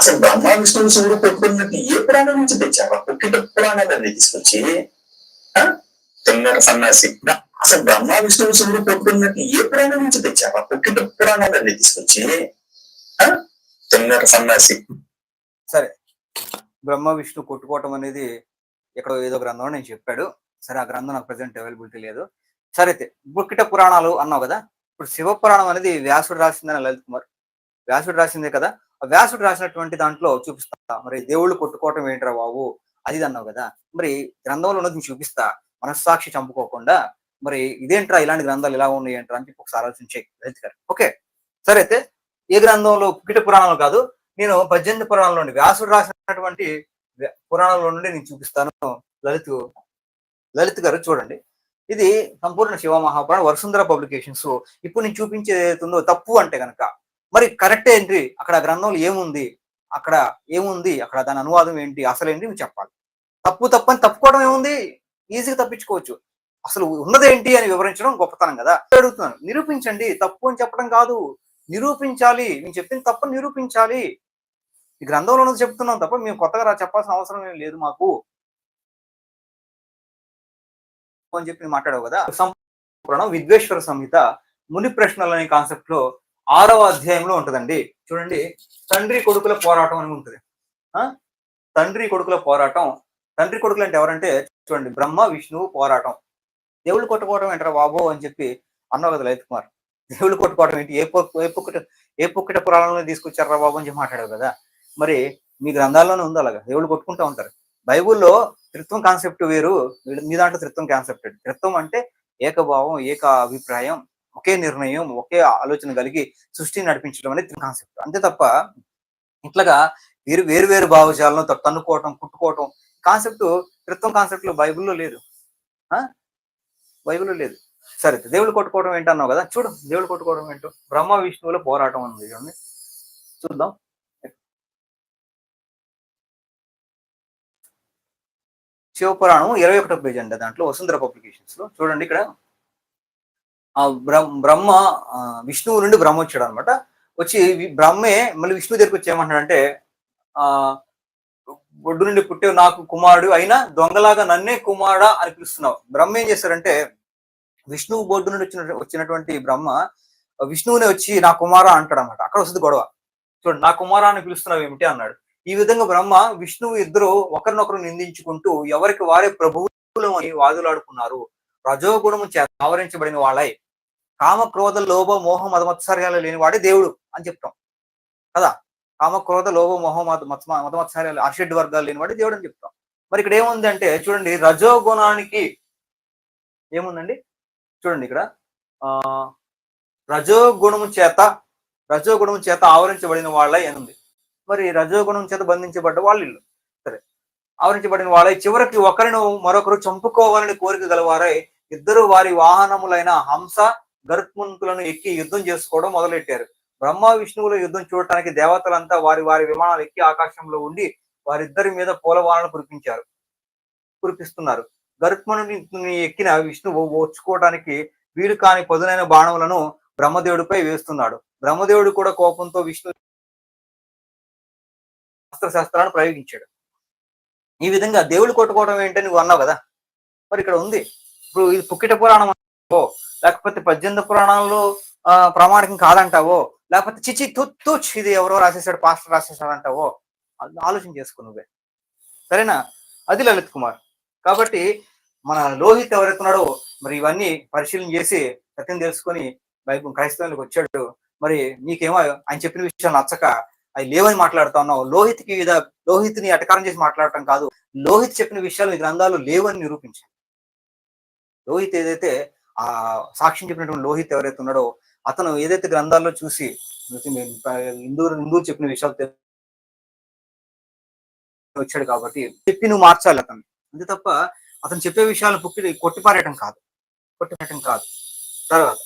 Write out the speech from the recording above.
అసలు బ్రహ్మ విష్ణువు శివుడు కొట్టుకున్నట్టు ఏ పురాణం నుంచి తెచ్చావా పుట్టిన పురాణాలన్నీ తీసుకొచ్చి తిన్నర సన్నాసి. అసలు బ్రహ్మ విష్ణువు శివుడు కొట్టుకున్నట్టు ఏ పురాణం నుంచి తెచ్చావా పుట్టిన పురాణాలన్నీ తీసుకొచ్చి తిన్నర సన్నాసి. సరే. బ్రహ్మ విష్ణు కొట్టుకోవటం అనేది ఎక్కడో ఏదో గ్రంథంలో నేను చెప్పాడు. సరే ఆ గ్రంథం నాకు ప్రజెంట్ అవైలబిలిటీ లేదు. సరే అయితే బుక్కిట పురాణాలు అన్నావు కదా? ఇప్పుడు శివ పురాణం అనేది వ్యాసుడు రాసిందని లలిత్ కుమార్. వ్యాసుడు రాసిందే కదా? వ్యాసుడు రాసినటువంటి దాంట్లో చూపిస్తా. మరి దేవుళ్ళు కొట్టుకోవటం ఏంట్రా బాబు? అది ఇది అన్నావు కదా? మరి గ్రంథంలో ఉన్నది నీకు చూపిస్తా. మనస్సాక్షి చంపుకోకుండా మరి ఇదేంట్రా ఇలాంటి గ్రంథాలు ఎలా ఉన్నాయి ఏంట్రా అని చెప్పి ఒకసారి ఆలోచించే లలిత్ గారు. ఓకే? సరే అయితే ఏ గ్రంథంలో? కిట పురాణాలు కాదు. నేను పద్దెనిమిది పురాణాల నుండి వ్యాసుడు రాసినటువంటి వ్య- పురాణాల నుండి నేను చూపిస్తాను. లలిత్ లలిత్ గారు చూడండి. ఇది సంపూర్ణ శివ మహాపురాణం వసుంధర పబ్లికేషన్స్. ఇప్పుడు నేను చూపించేది ఏదైతుందో తప్పు అంటే గనక మరి కరెక్ట్ ఏంటి? అక్కడ గ్రంథంలో ఏముంది? అక్కడ ఏముంది? అక్కడ దాని అనువాదం ఏంటి? అసలు ఏంటి? నువ్వు చెప్పాలి. తప్పు తప్పని తప్పుకోవడం ఏముంది? ఈజీగా తప్పించుకోవచ్చు. అసలు ఉన్నదేంటి అని వివరించడం గొప్పతనం కదా? అడుగుతున్నాను. నిరూపించండి. తప్పు అని చెప్పడం కాదు. నిరూపించాలి. నేను చెప్పింది తప్పని నిరూపించాలి. ఈ గ్రంథంలో ఉన్నది చెప్తున్నాం తప్ప మేము కొత్తగా చెప్పాల్సిన అవసరం ఏం లేదు మాకు. అని చెప్పి మాట్లాడావు కదా? సంపూర్ణం విద్వేశ్వర సంహిత ముని ప్రశ్నలు అనే కాన్సెప్ట్లో ఆరవ అధ్యాయంలో ఉంటదండి. చూడండి తండ్రి కొడుకుల పోరాటం అని ఉంటుంది. ఆ? తండ్రి కొడుకుల పోరాటం. తండ్రి కొడుకులు అంటే ఎవరంటే చూడండి బ్రహ్మ విష్ణువు పోరాటం. దేవుళ్ళు కొట్టుకోవడం ఏంటరా బాబో అని చెప్పి అన్నావు కదా లలిత్ కుమార్. దేవుళ్ళు కొట్టుకోవడం ఏంటి? ఏ పొక్కు ఏ పొక్కుట ఏ పొక్కుట పురాణంలో తీసుకొచ్చారా బాబు అని చెప్పి మాట్లాడావు కదా. మరి మీ గ్రంథాల్లోనే ఉంది అలాగా. దేవుళ్ళు కొట్టుకుంటూ ఉంటారు. బైబుల్లో త్రిత్వం కాన్సెప్ట్ వేరు. మీ దాంట్లో త్రిత్వం కాన్సెప్ట్ త్రిత్వం అంటే ఏకభావం ఏక అభిప్రాయం ఒకే నిర్ణయం ఒకే ఆలోచన కలిగి సృష్టిని నడిపించడం అనేది కాన్సెప్ట్ అంతే తప్ప ఇట్లాగా వేరు వేరు వేరు భావజాలను తన్నుకోవటం కుట్టుకోవటం కాన్సెప్ట్ క్రితం కాన్సెప్ట్లో బైబిల్లో లేదు. ఆ? బైబిల్లో లేదు. సరే దేవుడు కొట్టుకోవడం ఏంటన్నావు కదా? చూడు దేవుడు కొట్టుకోవడం ఏంటో? బ్రహ్మ విష్ణువుల పోరాటం ఉంది చూడండి. చూద్దాం. శివపురాణం ఇరవై ఒకటో పేజ్ అండి దాంట్లో వసుంధర పబ్లికేషన్స్లో. చూడండి ఇక్కడ. ఆ బ్రహ్మ బ్రహ్మ ఆ, విష్ణువు నుండి బ్రహ్మ వచ్చాడు అనమాట వచ్చి బ్రహ్మే మళ్ళీ విష్ణువు దగ్గరికి వచ్చి ఏమంటాడంటే ఆ ఒడ్డు నుండి పుట్టే నాకు కుమారుడు అయినా దొంగలాగా నన్నే కుమారుడా అని పిలుస్తున్నావు. బ్రహ్మ ఏం చేశారంటే విష్ణువు బొడ్డు నుండి వచ్చిన వచ్చినటువంటి బ్రహ్మ విష్ణువునే వచ్చి నా కుమార అంటాడు అనమాట అక్కడ వస్తుంది గొడవ. చూడండి నా కుమార అని పిలుస్తున్నావు ఏమిటి అన్నాడు. ఈ విధంగా బ్రహ్మ విష్ణువు ఇద్దరు ఒకరినొకరు నిందించుకుంటూ ఎవరికి వారే ప్రభువులు అని వాదులాడుకున్నారు. రజోగుణము చేత ఆవరించబడిన వాళ్ళై. కామ క్రోధ లోభ మోహ మతమత్సర్యాలు లేని వాడే దేవుడు అని చెప్తాం. కదా? కామ క్రోధ లోభ మోహ మత మతమత్సర్యాలు అర్షడ్ వర్గాలు లేని వాడే దేవుడు అని చెప్తాం. మరి ఇక్కడ ఏముంది అంటే చూడండి రజోగుణానికి ఏముందండి? చూడండి ఇక్కడ. ఆ రజోగుణము చేత రజోగుణము చేత ఆవరించబడిన వాళ్ళ ఉంది. మరి రజోగుణం చేత బంధించబడ్డ వాళ్ళు ఇల్లు సరే. ఆవరించబడిన వాళ్ళై చివరికి ఒకరిని మరొకరు చంపుకోవాలని కోరిక గలవారై ఇద్దరు వారి వాహనములైన హంస గరుత్మంతులను ఎక్కి యుద్ధం చేసుకోవడం మొదలెట్టారు. బ్రహ్మ విష్ణువుల యుద్ధం చూడటానికి దేవతలంతా వారి వారి విమానాలు ఎక్కి ఆకాశంలో ఉండి వారిద్దరి మీద పూలవాలను కురిపించారు కురిపిస్తున్నారు. గరుత్మనుని ఎక్కిన విష్ణువు ఓర్చుకోవడానికి వీలు కాని పదునైన బాణములను బ్రహ్మదేవుడిపై వేస్తున్నాడు. బ్రహ్మదేవుడు కూడా కోపంతో విష్ణు శస్త్రశాస్త్రాలను ప్రయోగించాడు. ఈ విధంగా దేవుడు కొట్టుకోవడం ఏంటని నువ్వు అన్నావు కదా? మరి ఇక్కడ ఉంది. ఇప్పుడు ఇది పుక్కిట పురాణం అంటావో? లేకపోతే పద్దెనిమిది పురాణాల్లో ఆ, ప్రామాణికం కాదంటావో? లేకపోతే చిచి తుత్తు ఇది ఎవరో రాసేసాడు పాస్టర్ రాసేసాడు అంటావో? ఆలోచన చేసుకో నువ్వే. సరేనా? అది లలిత్ కుమార్. కాబట్టి మన లోహిత్ ఎవరైతున్నాడో మరి ఇవన్నీ పరిశీలన చేసి సత్యం తెలుసుకొని బైబుల్ క్రైస్తవులకు వచ్చాడు. మరి నీకేమో ఆయన చెప్పిన విషయాలు నచ్చక అవి లేవని మాట్లాడుతా ఉన్నావు. లోహిత్కి ఇద లోహిత్ని అటకారం చేసి మాట్లాడటం కాదు. లోహిత్ చెప్పిన విషయాలు ఈ గ్రంథాలు లేవని నిరూపించాను లోహిత్ ఏదైతే ఆ సాక్ష్యం చెప్పినటువంటి లోహిత్ ఎవరైతే ఉన్నాడో అతను ఏదైతే గ్రంథాల్లో చూసి హిందూ హిందువులు చెప్పిన విషయాలు వచ్చాడు కాబట్టి చెప్పి నువ్వు మార్చాలి అతను అంతే తప్ప అతను చెప్పే విషయాలను పుక్కి కొట్టిపారేయటం కాదు. కొట్టిపారేయటం కాదు. తర్వాత